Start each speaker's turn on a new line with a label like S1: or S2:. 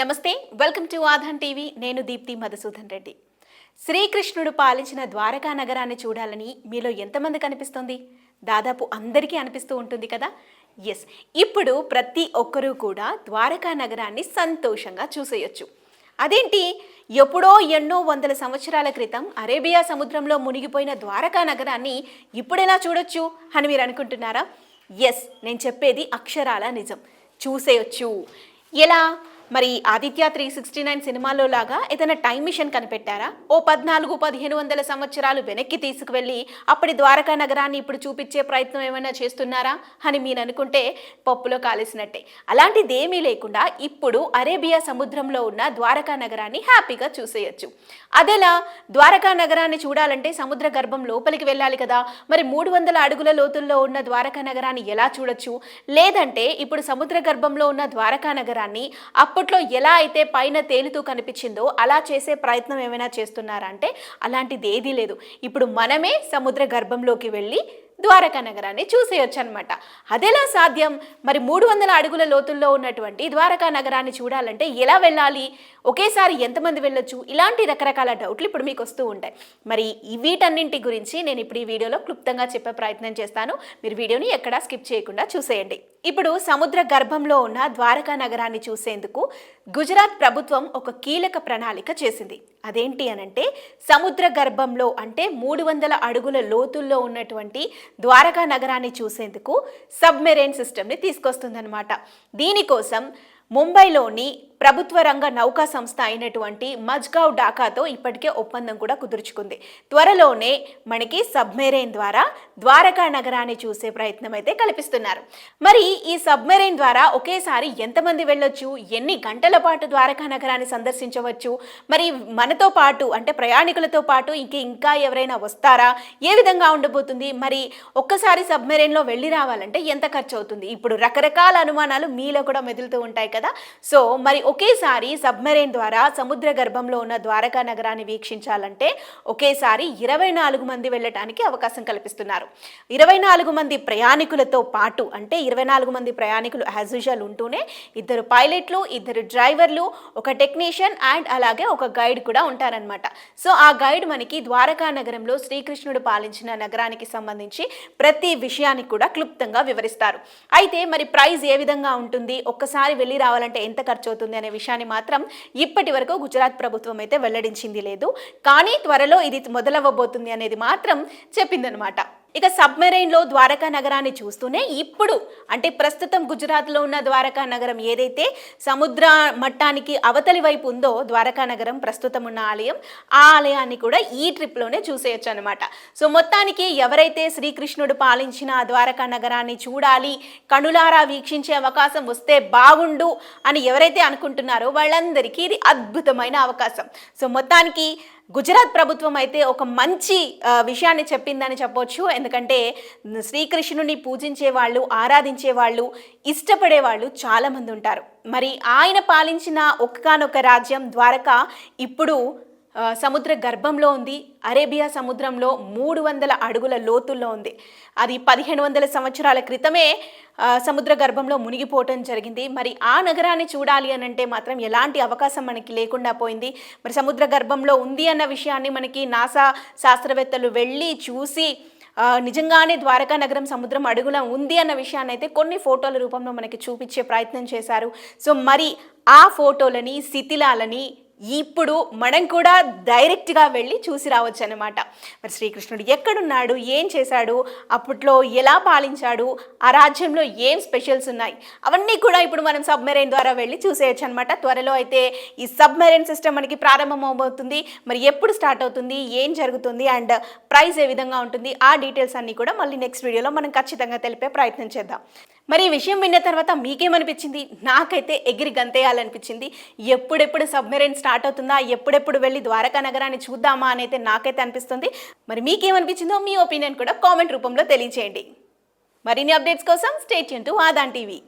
S1: నమస్తే welcome to ఆధాన్ TV. నేను దీప్తి మధుసూదన్ రెడ్డి. శ్రీకృష్ణుడు పాలించిన ద్వారకా నగరాన్ని చూడాలని మీలో ఎంతమంది కనిపిస్తుంది? దాదాపు అందరికీ అనిపిస్తూ ఉంటుంది కదా? ఎస్ ఇప్పుడు ప్రతి ఒక్కరూ కూడా ద్వారకా నగరాన్ని సంతోషంగా చూసేయొచ్చు. అదేంటి? ఎప్పుడో ఎన్నో వందల సంవత్సరాల క్రితం అరేబియా సముద్రంలో మునిగిపోయిన ద్వారకా నగరాన్ని ఇప్పుడెలా చూడొచ్చు అని మీరు అనుకుంటున్నారా? ఎస్ నేను చెప్పేది అక్షరాల నిజం. చూసేయొచ్చు. ఎలా? మరి ఆదిత్య త్రీ సిక్స్టీ నైన్ సినిమాలో లాగా ఏదైనా టైం మిషన్ కనిపెట్టారా? ఓ పద్నాలుగు పదిహేను వందల సంవత్సరాలు వెనక్కి తీసుకువెళ్ళి అప్పటి ద్వారకా నగరాన్ని ఇప్పుడు చూపించే ప్రయత్నం ఏమైనా చేస్తున్నారా? అని మీరు అనుకుంటే పప్పులో కాలేసినట్టే. అలాంటిదేమీ లేకుండా ఇప్పుడు అరేబియా సముద్రంలో ఉన్న ద్వారకా నగరాన్ని హ్యాపీగా చూసేయచ్చు. అదెలా ద్వారకా నగరాన్ని చూడాలంటే సముద్ర గర్భం లోపలికి వెళ్ళాలి కదా. మరి మూడు వందల అడుగుల లోతుల్లో ఉన్న ద్వారకా నగరాన్ని ఎలా చూడొచ్చు? లేదంటే ఇప్పుడు సముద్ర గర్భంలో ఉన్న ద్వారకా నగరాన్ని అప్పట్లో ఎలా అయితే పైన తేలుతూ కనిపించిందో అలా చేసే ప్రయత్నం ఏమైనా చేస్తున్నారంటే అలాంటిది ఏదీ లేదు. ఇప్పుడు మనమే సముద్ర గర్భంలోకి వెళ్ళి ద్వారకా నగరాన్ని చూసేయొచ్చు అనమాట అదెలా సాధ్యం? మరి మూడు వందల అడుగుల లోతుల్లో ఉన్నటువంటి ద్వారకా నగరాన్ని చూడాలంటే ఎలా వెళ్ళాలి? ఒకేసారి ఎంతమంది వెళ్ళొచ్చు? ఇలాంటి రకరకాల డౌట్లు ఇప్పుడు మీకు వస్తూ ఉంటాయి. మరి ఈ వీటన్నింటి గురించి నేను ఇప్పుడు ఈ వీడియోలో క్లుప్తంగా చెప్పే ప్రయత్నం చేస్తాను. మీరు వీడియోని ఎక్కడా స్కిప్ చేయకుండా చూసేయండి. ఇప్పుడు సముద్ర గర్భంలో ఉన్న ద్వారకా నగరాన్ని చూసేందుకు గుజరాత్ ప్రభుత్వం ఒక కీలక ప్రణాళిక చేసింది. అదేంటి అనంటే సముద్ర గర్భంలో అంటే మూడు వందల అడుగుల లోతుల్లో ఉన్నటువంటి ద్వారకా నగరాన్ని చూసేందుకు సబ్మెరైన్ సిస్టమ్ని తీసుకొస్తుందన్నమాట. దీనికోసం ముంబైలోని ప్రభుత్వ రంగ నౌకా సంస్థ అయినటువంటి మజ్గావ్ డాకాతో ఇప్పటికే ఒప్పందం కూడా కుదుర్చుకుంది. త్వరలోనే మనకి సబ్మెరైన్ ద్వారా ద్వారకా నగరాన్ని చూసే ప్రయత్నం అయితే కల్పిస్తున్నారు. మరి ఈ సబ్మెరైన్ ద్వారా ఒకేసారి ఎంతమంది వెళ్ళొచ్చు? ఎన్ని గంటల పాటు ద్వారకా నగరాన్ని సందర్శించవచ్చు? మరి మనతో పాటు అంటే ప్రయాణికులతో పాటు ఇంక ఇంకా ఎవరైనా వస్తారా? ఏ విధంగా ఉండబోతుంది? మరి ఒక్కసారి సబ్మెరైన్లో వెళ్ళి రావాలంటే ఎంత ఖర్చు అవుతుంది ఇప్పుడు రకరకాల అనుమానాలు మీలో కూడా మెదులుతూ ఉంటాయి కదా. సో మరి ఒకేసారి సబ్మెరైన్ ద్వారా సముద్ర గర్భంలో ఉన్న ద్వారకా నగరాన్ని వీక్షించాలంటే ఒకేసారి ఇరవై నాలుగు మంది వెళ్ళటానికి అవకాశం కల్పిస్తున్నారు. ఇరవై నాలుగు మంది ప్రయాణికులతో పాటు అంటే ఇరవై నాలుగు మంది ప్రయాణికులు యాజ్ యూజువల్ ఉంటూనే ఇద్దరు పైలట్లు ఇద్దరు డ్రైవర్లు ఒక టెక్నీషియన్ అండ్ అలాగే ఒక గైడ్ కూడా ఉంటారనమాట సో ఆ గైడ్ మనకి ద్వారకా నగరంలో శ్రీకృష్ణుడు పాలించిన నగరానికి సంబంధించి ప్రతి విషయానికి కూడా క్లుప్తంగా వివరిస్తారు. అయితే మరి ప్రైజ్ ఏ విధంగా ఉంటుంది? ఒక్కసారి వెళ్ళి రావాలంటే ఎంత ఖర్చు అవుతుంది అనే విషయాన్ని మాత్రం ఇప్పటి వరకు గుజరాత్ ప్రభుత్వం అయితే వెల్లడించింది లేదు. కానీ త్వరలో ఇది మొదలవ్వబోతుంది అనేది మాత్రం చెప్పిందనమాట ఇక సబ్మెరైన్లో ద్వారకా నగరాన్ని చూస్తూనే ఇప్పుడు అంటే ప్రస్తుతం గుజరాత్లో ఉన్న ద్వారకా నగరం ఏదైతే సముద్ర మట్టానికి అవతలి వైపు ఉందో ద్వారకా నగరం ప్రస్తుతం ఉన్న ఆలయం ఆ ఆలయాన్ని కూడా ఈ ట్రిప్లోనే చూసేయచ్చు అనమాట సో మొత్తానికి ఎవరైతే శ్రీకృష్ణుడు పాలించిన ద్వారకా నగరాన్ని చూడాలి కనులారా వీక్షించే అవకాశం వస్తే బాగుండు అని ఎవరైతే అనుకుంటున్నారో వాళ్ళందరికీ ఇది అద్భుతమైన అవకాశం. సో మొత్తానికి గుజరాత్ ప్రభుత్వం అయితే ఒక మంచి విషయాన్ని చెప్పిందని చెప్పొచ్చు. ఎందుకంటే శ్రీకృష్ణుని పూజించే వాళ్ళు ఆరాధించే వాళ్ళు ఇష్టపడే వాళ్ళు చాలామంది ఉంటారు. మరి ఆయన పాలించిన ఒక్కనొక రాజ్యం ద్వారక ఇప్పుడు సముద్ర గర్భంలో ఉంది. అరేబియా సముద్రంలో మూడు వందల అడుగుల లోతుల్లో ఉంది. అది పదిహేను వందల సంవత్సరాల క్రితమే సముద్ర గర్భంలో మునిగిపోవటం జరిగింది. మరి ఆ నగరాన్ని చూడాలి అని అంటే మాత్రం ఎలాంటి అవకాశం మనకి లేకుండా పోయింది. మరి సముద్ర గర్భంలో ఉంది అన్న విషయాన్ని మనకి నాసా శాస్త్రవేత్తలు వెళ్ళి చూసి నిజంగానే ద్వారకా నగరం సముద్రం అడుగున ఉంది అన్న విషయాన్ని అయితే కొన్ని ఫోటోల రూపంలో మనకి చూపించే ప్రయత్నం చేశారు. సో మరి ఆ ఫోటోలని శిథిలాలని ఇప్పుడు మనం కూడా డైరెక్ట్గా వెళ్ళి చూసి రావచ్చు అనమాట మరి శ్రీకృష్ణుడు ఎక్కడున్నాడు? ఏం చేశాడు? అప్పట్లో ఎలా పాలించాడు? ఆ రాజ్యంలో ఏం స్పెషల్స్ ఉన్నాయి? అవన్నీ కూడా ఇప్పుడు మనం సబ్మెరైన్ ద్వారా వెళ్ళి చూసేయచ్చు అనమాట త్వరలో అయితే ఈ సబ్మెరైన్ సిస్టమ్ మనకి ప్రారంభం మరి ఎప్పుడు స్టార్ట్ అవుతుంది? ఏం జరుగుతుంది? అండ్ ప్రైస్ ఏ విధంగా ఉంటుంది? ఆ డీటెయిల్స్ అన్నీ కూడా మళ్ళీ నెక్స్ట్ వీడియోలో మనం ఖచ్చితంగా తెలిపే ప్రయత్నం చేద్దాం. మరి ఈ విషయం విన్న తర్వాత మీకేమనిపించింది? నాకైతే ఎగిరి గంతేయాలనిపించింది. ఎప్పుడెప్పుడు సబ్మెరైన్ స్టార్ట్ అవుతుందా? ఎప్పుడెప్పుడు వెళ్ళి ద్వారకా నగరాన్ని చూద్దామా అని అయితే నాకైతే అనిపిస్తుంది. మరి మీకేమనిపించిందో మీ ఒపీనియన్ కూడా కామెంట్ రూపంలో తెలియచేయండి. మరిన్ని అప్డేట్స్ కోసం స్టేట్ టు ఆదాన్ టీవీ.